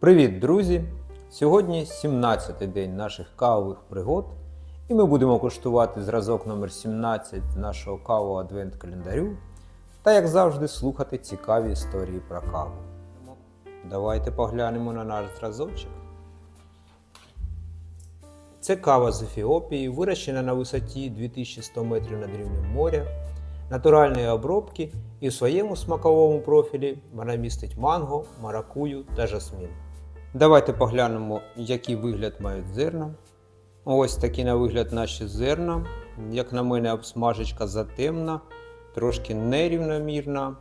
Привіт, друзі! Сьогодні 17-й день наших кавових пригод, і ми будемо куштувати зразок номер 17 нашого кавового адвент календарю та, як завжди, слухати цікаві історії про каву. Давайте поглянемо на наш зразочок. Це кава з Ефіопії, вирощена на висоті 2100 метрів над рівнем моря, натуральної обробки і в своєму смаковому профілі вона містить манго, маракую та жасмін. Давайте поглянемо, який вигляд мають зерна. Ось такі на вигляд наші зерна. Як на мене, обсмажечка затемна, трошки нерівномірна.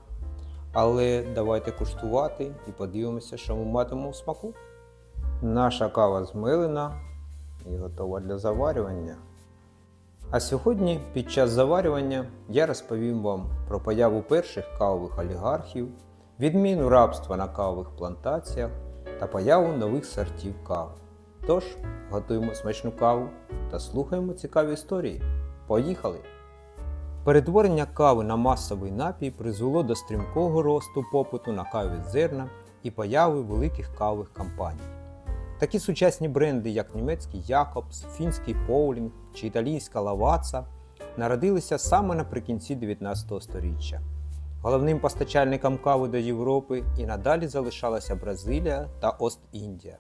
Але давайте куштувати і подивимося, що ми матимемо в смаку. Наша кава змилена і готова для заварювання. А сьогодні, під час заварювання, я розповім вам про появу перших кавових олігархів, відміну рабства на кавових плантаціях та появу нових сортів кави. Тож, готуємо смачну каву та слухаємо цікаві історії. Поїхали! Перетворення кави на масовий напій призвело до стрімкого росту попиту на каві зерна і появи великих кавових компаній. Такі сучасні бренди, як німецький Якобс, фінський Поулінг чи італійська Лаваца, народилися саме наприкінці 19 століття. Головним постачальником кави до Європи і надалі залишалася Бразилія та Ост-Індія.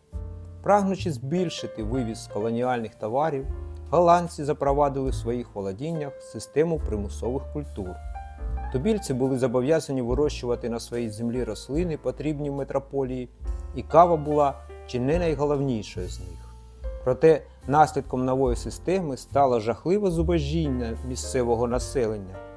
Прагнучи збільшити вивіз колоніальних товарів, голландці запровадили в своїх володіннях систему примусових культур. Тубільці були зобов'язані вирощувати на своїй землі рослини, потрібні в метрополії, і кава була чи не найголовнішою з них. Проте наслідком нової системи стало жахливе зубожіння місцевого населення.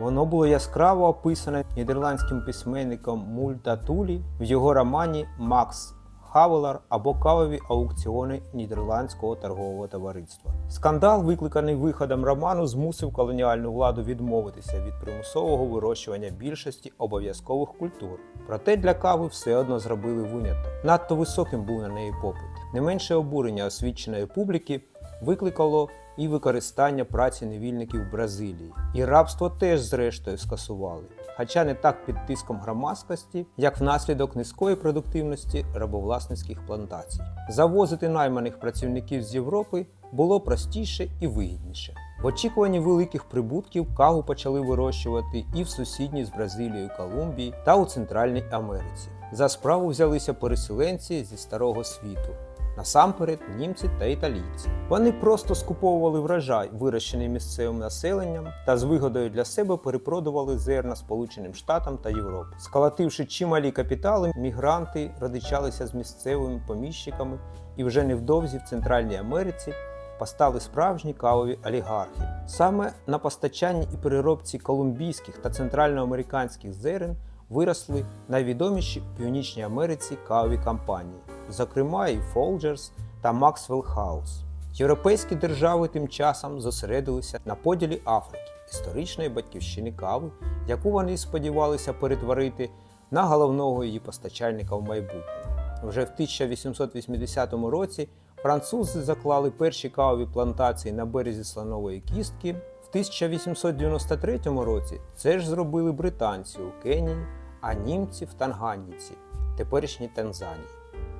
Воно було яскраво описане нідерландським письменником Мульта Тулі в його романі Макс Хавелар або кавові аукціони Нідерландського торгового товариства. Скандал, викликаний виходом роману, змусив колоніальну владу відмовитися від примусового вирощування більшості обов'язкових культур. Проте для кави все одно зробили виняток. Надто високим був на неї попит. Не менше обурення освіченої публіки викликало і використання праці невільників в Бразилії. І рабство теж зрештою скасували, хоча не так під тиском громадськості, як внаслідок низької продуктивності рабовласницьких плантацій. Завозити найманих працівників з Європи було простіше і вигідніше. В очікуванні великих прибутків каву почали вирощувати і в сусідній з Бразилією Колумбії та у Центральній Америці. За справу взялися переселенці зі старого світу. Насамперед німці та італійці. Вони просто скуповували врожай, вирощений місцевим населенням, та з вигодою для себе перепродували зерна Сполученим Штатам та Європі. Сколотивши чималі капітали, мігранти родичалися з місцевими поміщиками і вже невдовзі в Центральній Америці постали справжні кавові олігархи. Саме на постачанні і переробці колумбійських та центральноамериканських зерен виросли найвідоміші в Північній Америці кавові компанії, зокрема і Folgers та Maxwell House. Європейські держави тим часом зосередилися на поділі Африки, історичної батьківщини кави, яку вони сподівалися перетворити на головного її постачальника в майбутньому. Вже в 1880 році французи заклали перші кавові плантації на березі слонової кістки. В 1893 році це ж зробили британці у Кенії, а німці в Танганьїці, теперішній Танзанії.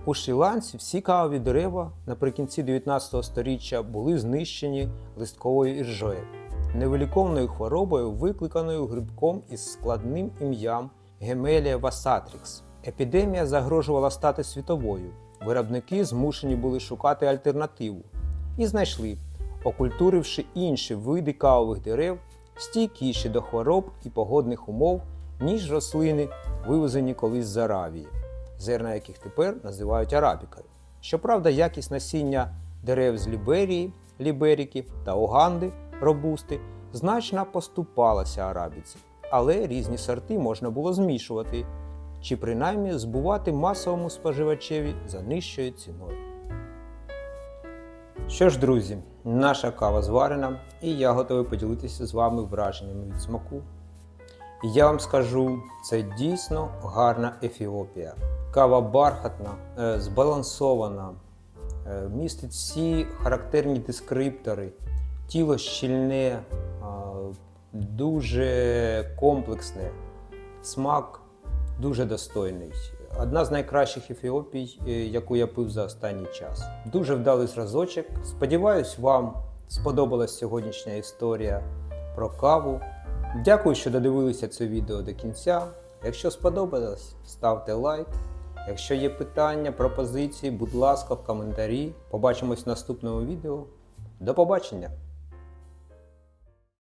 У Шрі-Ланці всі кавові дерева наприкінці 19 століття були знищені листковою іржею, невиліковною хворобою, викликаною грибком із складним ім'ям Гемелія васатрікс. Епідемія загрожувала стати світовою. Виробники змушені були шукати альтернативу і знайшли, окультуривши інші види кавових дерев, стійкіші до хвороб і погодних умов, ніж рослини, вивезені колись з Аравії, зерна яких тепер називають арабікою. Щоправда, якість насіння дерев з Ліберії, Ліберіки та Уганди, робусти значно поступалася арабіці, але різні сорти можна було змішувати чи принаймні збувати масовому споживачеві за нижчою ціною. Що ж, друзі, наша кава зварена, і я готовий поділитися з вами враженнями від смаку. Я вам скажу, це дійсно гарна Ефіопія. Кава бархатна, е, збалансована, е, містить всі характерні дескриптори, тіло щільне, е, дуже комплексне, смак дуже достойний. одна з найкращих ефіопій, яку я пив за останній час. Дуже вдалий зразочок. Сподіваюсь, вам сподобалась сьогоднішня історія про каву. Дякую, що додивилися це відео до кінця. Якщо сподобалось, ставте лайк. Якщо є питання, пропозиції, будь ласка, в коментарі. Побачимось в наступному відео. До побачення!